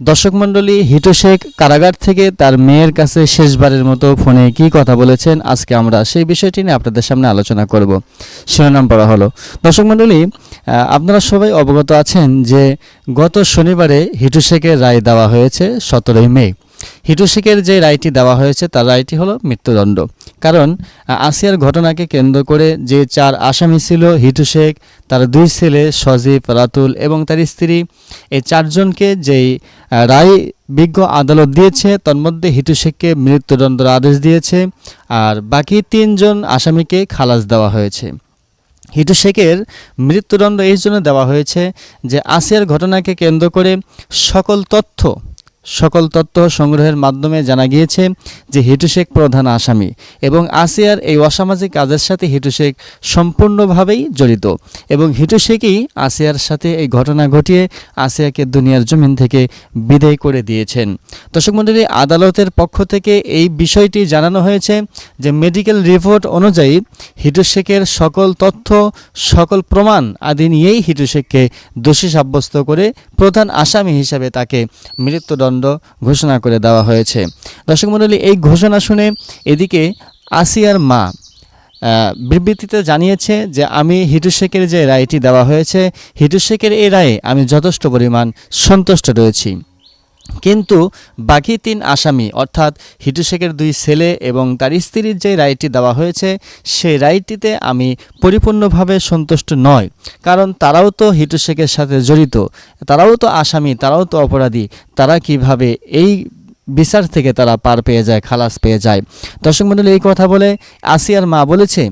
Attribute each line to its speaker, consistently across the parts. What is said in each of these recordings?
Speaker 1: দর্শক মণ্ডলী, হিটু শেখ কারাগার থেকে তার মেয়ের কাছে শেষবারের মতো ফোনে কি কথা বলেছেন, আজকে আমরা সেই বিষয়টি নিয়ে আপনাদের সামনে আলোচনা করব। শিরোনাম পড়া হলো। দর্শক মণ্ডলী আপনারা সবাই অবগত আছেন যে গত শনিবারে হিটু শেখের রায় দেওয়া হয়েছে সতেরোই মে। হিটু শেখের যে রায়টি দেওয়া হয়েছে, তার রায়টি হলো মৃত্যুদণ্ড। কারণ আসিয়ার ঘটনাকে কেন্দ্র করে যে চার আসামি ছিল, হিটু শেখ, তার দুই ছেলে সজীব, রাতুল এবং তার স্ত্রী, এই চারজনকে যেই রায় বিজ্ঞ আদালত দিয়েছে, তন্মধ্যে হিটু শেখকে মৃত্যুদণ্ডের আদেশ দিয়েছে, আর বাকি তিনজন আসামিকে খালাস দেওয়া হয়েছে। হিটু শেখের মৃত্যুদণ্ড এই জন্য দেওয়া হয়েছে যে, আসিয়ার ঘটনাকে কেন্দ্র করে সকল তথ্য সকল তথ্য সংগ্রহের মাধ্যমে জানা গিয়েছে যে হিটু শেখ প্রধান আসামি এবং আসিয়ার এই অসামাজিক কাজের সাথে হিটু শেখ সম্পূর্ণভাবেই জড়িত এবং হিটু শেখই আসিয়ার সাথে এই ঘটনা ঘটিয়ে আসিয়াকে দুনিয়ার জমিন থেকে বিদায় করে দিয়েছেন। দর্শক মণ্ডলী, আদালতের পক্ষ থেকে এই বিষয়টি জানানো হয়েছে যে মেডিকেল রিপোর্ট অনুযায়ী হিটু শেখের সকল তথ্য, সকল প্রমাণ আদি নিয়েই হিটু শেখকে দোষী সাব্যস্ত করে প্রধান আসামি হিসাবে তাকে মৃত্যুদণ্ড ঘোষণা করে দেওয়া হয়েছে। দর্শক মণ্ডলী, এই ঘোষণা শুনে এদিকে আসিয়ার মা বিবৃতিতে জানিয়েছে যে, আমি হিটু শেখের যে রায়টি দেওয়া হয়েছে, হিটু শেখের এই রায়ে আমি যথেষ্ট পরিমাণ সন্তুষ্ট রয়েছি। কিন্তু বাকি তিন আসামি, অর্থাৎ হিটু শেখের দুই ছেলে এবং তার স্ত্রীর যে রায়টি দেওয়া হয়েছে, সেই রায়টিতে আমি পরিপূর্ণভাবে সন্তুষ্ট নয় কারণ তারাও তো হিটু শেখের সাথে জড়িত। তারাও তো আসামি, তারাও তো অপরাধী। তারা কীভাবে এই বিচার থেকে তারা পার পেয়ে যায়, খালাস পেয়ে যায়? দর্শক মণ্ডলী, এই কথা বলে আসিয়ার মা বলেছে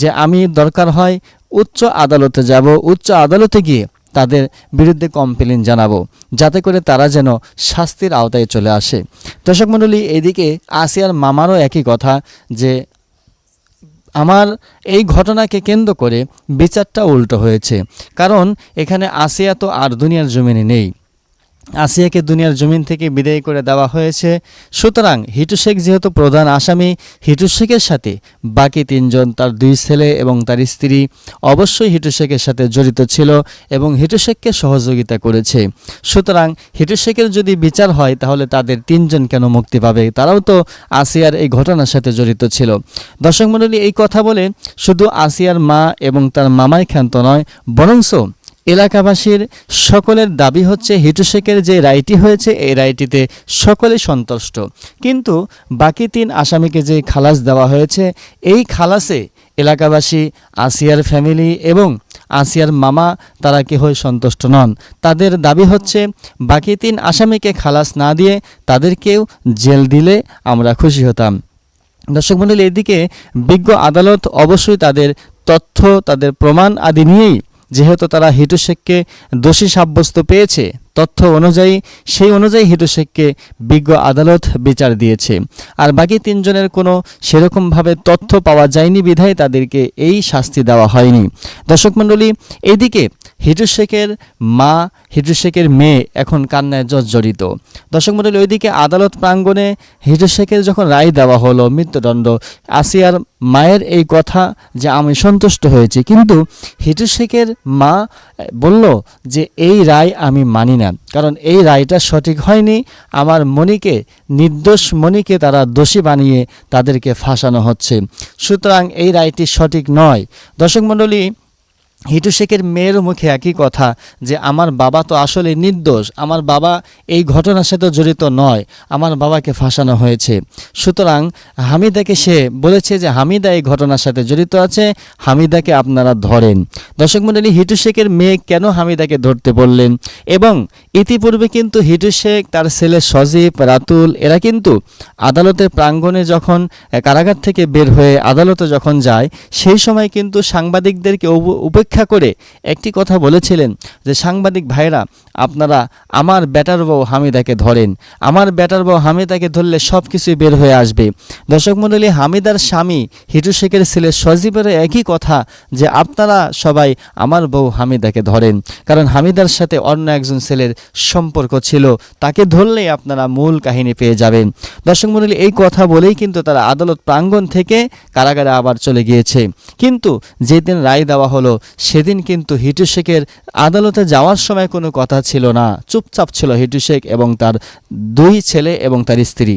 Speaker 1: যে, আমি দরকার হয় উচ্চ আদালতে যাব। উচ্চ আদালতে গিয়ে তাদের বিরুদ্ধে কমপ্লেন জানাব, যাতে করে তারা যেন শাস্তির আওতায় চলে আসে। দর্শক মণ্ডলী, এদিকে আসিয়ার মামারও একই কথা যে, আমার এই ঘটনাকে কেন্দ্র করে বিচারটা উল্টো হয়েছে। কারণ এখানে আসিয়া তো আর দুনিয়ার জমিনে নেই। আসিয়াকে দুনিয়ার জমিন থেকে বিদায় করে দেওয়া হয়েছে। সুতরাং হিটু শেখ যেহেতু প্রধান আসামি হিটু শেখের সাথে বাকি তিনজন তার দুই ছেলে এবং তার স্ত্রী অবশ্যই হিটু শেখের সাথে জড়িত ছিল এবং হিটু শেখকে সহযোগিতা করেছে। সুতরাং হিটু শেখের যদি বিচার হয়, তাহলে তাদের তিনজন কেন মুক্তি পাবে? তারাও তো আসিয়ার এই ঘটনার সাথে জড়িত ছিল। দর্শক মণ্ডলী, এই কথা বলে শুধু আসিয়ার মা এবং তার মামাই ক্ষান্ত নয় বরংস এলাকাবাসীর সকলের দাবি হচ্ছে হিটু শেখের যে রায়টি হয়েছে, এই রায়টিতে সকলে সন্তুষ্ট। কিন্তু বাকি তিন আসামিকে যে খালাস দেওয়া হয়েছে, এই খালাসে এলাকাবাসী আসিয়ার ফ্যামিলি এবং আসিয়ার মামা, তারা কেহই সন্তুষ্ট নন। তাদের দাবি হচ্ছে, বাকি তিন আসামিকে খালাস না দিয়ে তাদেরকেও জেল দিলে আমরা খুশি হতাম। দর্শক মণ্ডলী এদিকে বিজ্ঞ আদালত অবশ্যই তাদের তথ্য, তাদের প্রমাণ আদি নিয়েই যেহেতু তারা হিটু শেখকে দোষী সাব্যস্ত পেয়েছে, তথ্য অনুযায়ী সেই অনুযায়ী হিটু শেখকে বিজ্ঞ আদালত বিচার দিয়েছে। আর বাকি তিনজনের কোনো সেরকমভাবে তথ্য পাওয়া যায়নি বিধায় তাদেরকে এই শাস্তি দেওয়া হয়নি। দর্শক মণ্ডলী, এদিকে হিটু মা হিটু মেয়ে এখন কান্নায় জর্জরিত। দর্শক মণ্ডলী, ওইদিকে আদালত প্রাঙ্গণে হিটু যখন রায় দেওয়া হলো, মৃত্যুদণ্ড, আসিয়ার মায়ের এই কথা যে আমি সন্তুষ্ট হয়েছি, কিন্তু হিটু মা বলল যে এই রায় আমি মানি না, কারণ এই রায়টা সঠিক হয়নি। আমার মনিকে নির্দোষ মনিকে তারা দোষী বানিয়ে তাদেরকে ফাঁসানো হচ্ছে। সুতরাং এই রায়টি সঠিক নয়। দর্শক মণ্ডলী হিটু শেখের মেয়ের মুখে একই কথা যে, আমার বাবা তো আসলে নির্দোষ। আমার বাবা এই ঘটনার সাথে জড়িত নয়। আমার বাবাকে ফাঁসানো হয়েছে। সুতরাং হামিদাকে সে বলেছে যে, হামিদা এই ঘটনার সাথে জড়িত আছে। হামিদাকে আপনারা ধরেন। দর্শক মণ্ডলী হিটু শেখের মেয়ে কেন হামিদাকে ধরতে বললেন? এবং ইতিপূর্বে কিন্তু হিটু শেখ তার ছেলে সজীব, রাতুল, এরা কিন্তু আদালতের প্রাঙ্গণে যখন কারাগার থেকে বের হয়ে আদালতে যখন যায়, সেই সময় কিন্তু সাংবাদিকদেরকে উপ- উপেক্ষা করে একটি কথা বলেছিলেন যে, সাংবাদিক ভাইরা আপনারা আমার ব্যাটার বউ হামিদাকে ধরেন। আমার ব্যাটার বউ হামিদাকে ধরলে সব কিছুই বের হয়ে আসবে। দর্শক মণ্ডলী হামিদার স্বামী হিটু শেখের ছেলে সজীবের একই কথা যে, আপনারা সবাই আমার বউ হামিদাকে ধরেন। কারণ হামিদার সাথে অন্য একজন ছেলের সম্পর্ক ছিল। তাকে ধরলেই আপনারা মূল কাহিনী পেয়ে যাবেন। দর্শক মণ্ডলী এই কথা বলেই কিন্তু তারা আদালত প্রাঙ্গণ থেকে কারাগারে আবার চলে গিয়েছে। কিন্তু যেদিন রায় দেওয়া হলো সেদিন কিন্তু হিটু শেখের আদালতে যাওয়ার সময় কোনো কথা ছিল না। চুপচাপ ছিল হিটু শেখ এবং তার দুই ছেলে এবং তার স্ত্রী।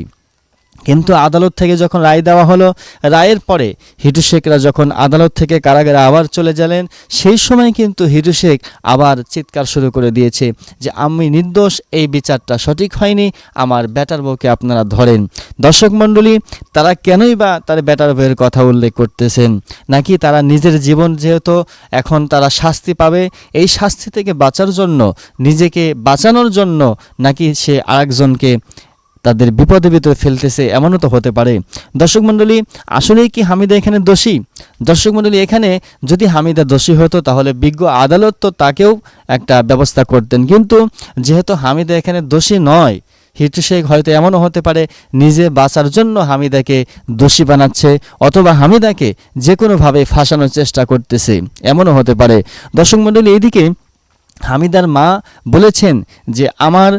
Speaker 1: কিন্তু আদালত থেকে যখন রায় দেওয়া হলো, রায়ের পরে হিটু শেখরা যখন আদালত থেকে কারাগারে আবার চলে গেলেন, সেই সময় কিন্তু হিটু শেখ আবার চিৎকার শুরু করে দিয়েছে যে, আমি নির্দোষ, এই বিচারটা সঠিক হয়নি, আমার ব্যাটার বউকে আপনারা ধরেন। দর্শক মণ্ডলী, তারা কেনই বা তার ব্যাটার বউয়ের কথা উল্লেখ করতেছেন? নাকি তারা নিজের জীবন যেহেতু এখন তারা শাস্তি পাবে, এই শাস্তি থেকে বাঁচার জন্য, নিজেকে বাঁচানোর জন্য নাকি সে আরেকজনকে তাদের বিপদে ভিতরে ফেলতেছে, এমনও তো হতে পারে। দর্শক মণ্ডলী, আসলেই কি হামিদা এখানে দোষী? দর্শক মণ্ডলী, এখানে যদি হামিদা দোষী হতো, তাহলে বিজ্ঞ আদালত তো তাকেও একটা ব্যবস্থা করতেন। কিন্তু যেহেতু হামিদা এখানে দোষী নয় হিটু শেখ হয়তো এমনও হতে পারে, নিজে বাঁচার জন্য হামিদাকে দোষী বানাচ্ছে, অথবা হামিদাকে যে কোনোভাবে ফাঁসানোর চেষ্টা করতেছে, এমনও হতে পারে। দর্শক মণ্ডলী, এদিকে হামিদার মা বলেছেন যে, আমার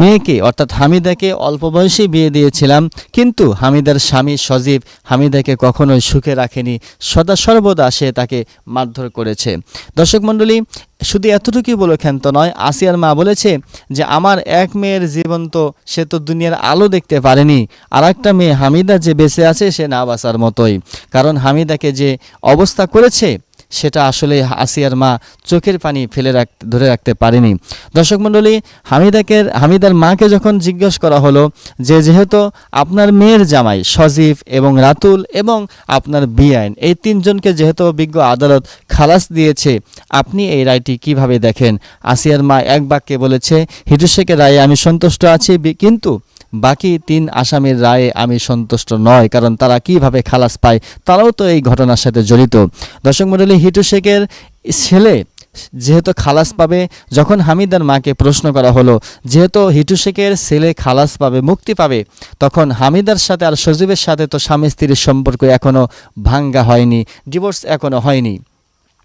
Speaker 1: মেয়েকে, অর্থাৎ হামিদাকে অল্প বয়সে বিয়ে দিয়েছিলাম, কিন্তু হামিদার স্বামী সজীব হামিদাকে কখনোই সুখে রাখেনি। সদা সর্বদা সে তাকে মারধর করেছে। দর্শক মণ্ডলী, শুধু এতটুকুই বলে ক্ষান্ত নয়, আসিয়ার মা বলেছে যে, আমার এক মেয়ের জীবন তো সে তো দুনিয়ার আলো দেখতে পারেনি। আর একটা মেয়ে হামিদা যে বেঁচে আছে সে না বাঁচার মতোই। কারণ হামিদাকে যে অবস্থা করেছে সেটা আসলে আসিয়ার মা চোখের পানি ফেলে রাখতে ধরে রাখতে পারেনি। দর্শক মণ্ডলী হামিদাকে হামিদার মাকে যখন জিজ্ঞেস করা হলো যে যেহেতু আপনার মেয়ের জামাই সজীব এবং রাতুল এবং আপনার বিআইন এই তিনজনকে যেহেতু বিজ্ঞ আদালত খালাস দিয়েছে, আপনি এই রায়টি কীভাবে দেখেন? আসিয়ার মা এক বাক্যে বলেছে, হিটু শেখের রায়ে আমি সন্তুষ্ট আছি কিন্তু বাকি তিন আসামির রায়ে আমি সন্তুষ্ট নয়, কারণ তারা কীভাবে খালাস পায় তারাও তো এই ঘটনার সাথে জড়িত। দর্শক মণ্ডলী, হিটু শেখের ছেলে যেহেতু খালাস পাবে, যখন হামিদার মাকে প্রশ্ন করা হলো, যেহেতু হিটু শেখের ছেলে খালাস পাবে, মুক্তি পাবে, তখন হামিদার সাথে আর সজীবের সাথে তো স্বামী স্ত্রীর সম্পর্ক এখনও ভাঙ্গা হয়নি ডিভোর্স এখনও হয়নি।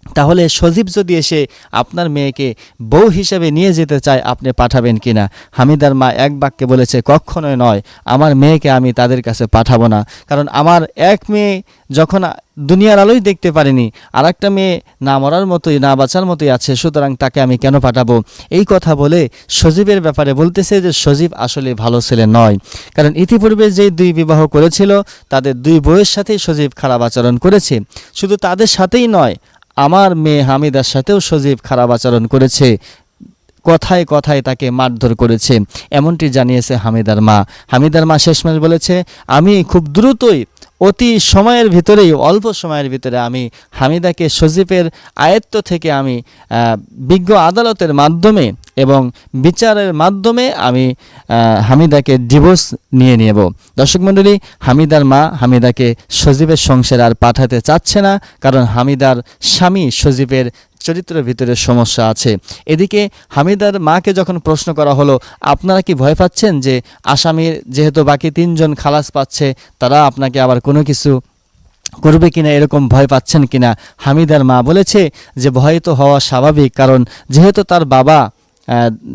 Speaker 1: তাহলে সজীব যদি এসে আপনার মেয়েকে বউ হিসেবে নিয়ে যেতে চায়, আপনি পাঠাবেন কিনা? হামিদার মা এক বাক্যে বলেছে, কখনোই নয়, আমার মেয়েকে আমি তাদের কাছে পাঠাবো না। কারণ আমার এক মেয়ে যখন দুনিয়ার আলোই দেখতে পারিনি আর একটা মেয়ে না মরার মতোই, না বাঁচার মতোই আছে, সুতরাং তাকে আমি কেন পাঠাবো? এই কথা বলে সজীবের ব্যাপারে বলতেছে যে, সজীব আসলে ভালো ছেলে নয়। কারণ ইতিপূর্বে যেই দুই বিবাহ করেছিল, তাদের দুই বউয়ের সাথেই সজীব খারাপ আচরণ করেছে। শুধু তাদের সাথেই নয় আমার মেয়ে হামিদার সাথেও সজীব খারাপ আচরণ করেছে। কথায় কথায় তাকে মারধর করেছে। এমনটি জানিয়েছে হামিদার মা। হামিদার মা শেষমেশ বলেছে, আমি খুব দ্রুতই, অতি সময়ের ভিতরেই, অল্প সময়ের ভিতরে আমি হামিদাকে সজীবের আয়ত্ত থেকে আমি বিজ্ঞ আদালতের মাধ্যমে এবং বিচারের মাধ্যমে আমি হামিদাকে ডিভোর্স নিয়ে নেব। দর্শক মণ্ডলী, হামিদার মা হামিদাকে সজীবের সংসার আর পাঠাতে চাচ্ছে না, কারণ হামিদার স্বামী সজীবের চরিত্রের ভিতরে সমস্যা আছে। এদিকে হামিদার মাকে যখন প্রশ্ন করা হলো, আপনারা কি ভয় পাচ্ছেন যে আসামির যেহেতু বাকি তিনজন খালাস পাচ্ছে, তারা আপনাকে আবার কোনো কিছু করবে কিনা, এরকম ভয় পাচ্ছেন কিনা? হামিদার মা বলেছে যে, ভয় তো হওয়া স্বাভাবিক, কারণ যেহেতু তার বাবা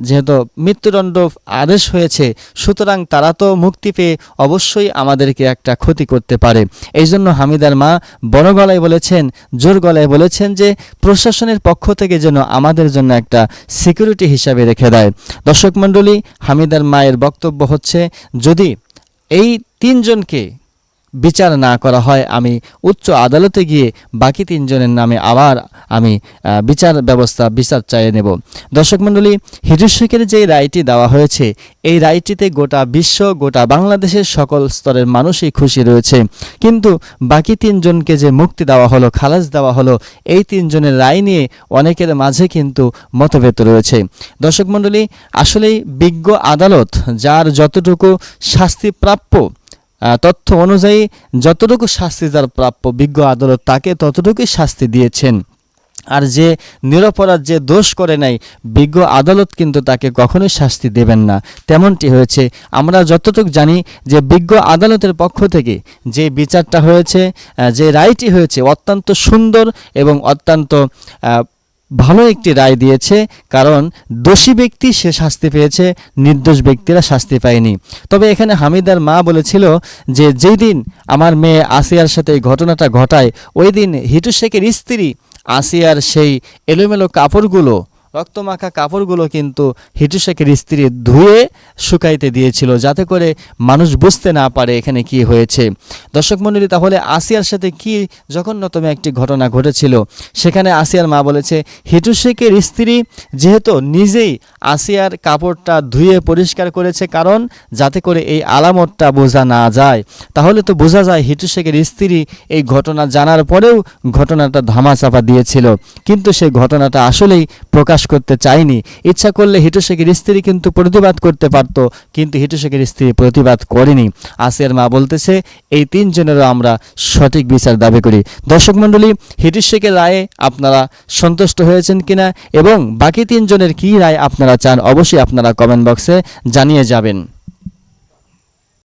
Speaker 1: যেহেতু মৃত্যুদণ্ড আদেশ হয়েছে, সুতরাং তারা তো মুক্তি পেয়ে অবশ্যই আমাদেরকে একটা ক্ষতি করতে পারে। এই জন্য হামিদার মা বড় গলায় বলেছেন, জোর গলায় বলেছেন যে প্রশাসনের পক্ষ থেকে যেন আমাদের জন্য একটা সিকিউরিটি হিসাবে রেখে দেয়। দর্শক মণ্ডলী, হামিদার মায়ের বক্তব্য হচ্ছে, যদি এই তিনজনকে বিচার না করা হয়, আমি উচ্চ আদালতে গিয়ে বাকি তিনজনের নামে আবার আমি বিচার ব্যবস্থা, বিচার চাইয়ে নেব। দর্শক মণ্ডলী হিজুর শেখের যে রায়টি দেওয়া হয়েছে, এই রায়টিতে গোটা বিশ্ব, গোটা বাংলাদেশের সকল স্তরের মানুষই খুশি রয়েছে। কিন্তু বাকি তিনজনকে যে মুক্তি দেওয়া হলো, খালাস দেওয়া হলো, এই তিনজনের রায় নিয়ে অনেকের মাঝে কিন্তু মতভেদ রয়েছে। দর্শক মণ্ডলী, আসলেই বিজ্ঞ আদালত, যার যতটুকু শাস্তি প্রাপ্য তথ্য অনুযায়ী যতটুকু শাস্তি যার প্রাপ্য বিজ্ঞ আদালত তাকে ততটুকুই শাস্তি দিয়েছেন। আর যে নিরপরাধ, যে দোষ করে নাই, বিজ্ঞ আদালত কিন্তু তাকে কখনোই শাস্তি দেবেন না। তেমনটি হয়েছে। আমরা যতটুকু জানি যে বিজ্ঞ আদালতের পক্ষ থেকে যে বিচারটা হয়েছে যে রায়টি হয়েছে, অত্যন্ত সুন্দর এবং অত্যন্ত ভালো একটি রায় দিয়েছে, কারণ দোষী ব্যক্তি সে শাস্তি পেয়েছে, নির্দোষ ব্যক্তিরা শাস্তি পায়নি। তবে এখানে হামিদার মা বলেছিল যে, যেই দিন আমার মেয়ে আসিয়ার সাথে এই ঘটনাটা ঘটায়, ওই দিন হিটু শেখের স্ত্রী আসিয়ার সেই এলোমেলো কাপড়গুলো রক্তমাখা কাপড়গুলো কিন্তু হিটু শেখের স্ত্রী ধুয়ে শুকাইতে দিয়েছিল যাতে করে মানুষ বুঝতে না পারে এখানে কি হয়েছে। দর্শক মণ্ডলী তাহলে আসিয়ার সাথে কি জঘন্যতম একটি ঘটনা ঘটেছিল? সেখানে আসিয়ার মা বলেছে হিটু শেখের স্ত্রী যেহেতু নিজেই আসিয়ার কাপড়টা ধুয়ে পরিষ্কার করেছে কারণ যাতে করে এই আলামতটা বোঝা না যায়। তাহলে তো বোঝা যায় হিটু শেখের স্ত্রী এই ঘটনা জানার পরেও ঘটনাটা ধামাচাপা দিয়েছিল। কিন্তু সেই ঘটনাটা আসলেই প্রকাশ করতে চায়নি। ইচ্ছা করলে হিটুশেখের স্ত্রী কিন্তু প্রতিবাদ করতে পারত, কিন্তু হিটুশেখের স্ত্রী প্রতিবাদ করেনি। আসিয়ার মা বলতেছে, এই তিনজনেরও আমরা সঠিক বিচার দাবি করি। দর্শক মণ্ডলী, হিটুশেখের রায়ে আপনারা সন্তুষ্ট হয়েছেন কিনা এবং বাকি তিনজনের কী রায় আপনারা চান, অবশ্যই আপনারা কমেন্ট বক্সে জানিয়ে যাবেন।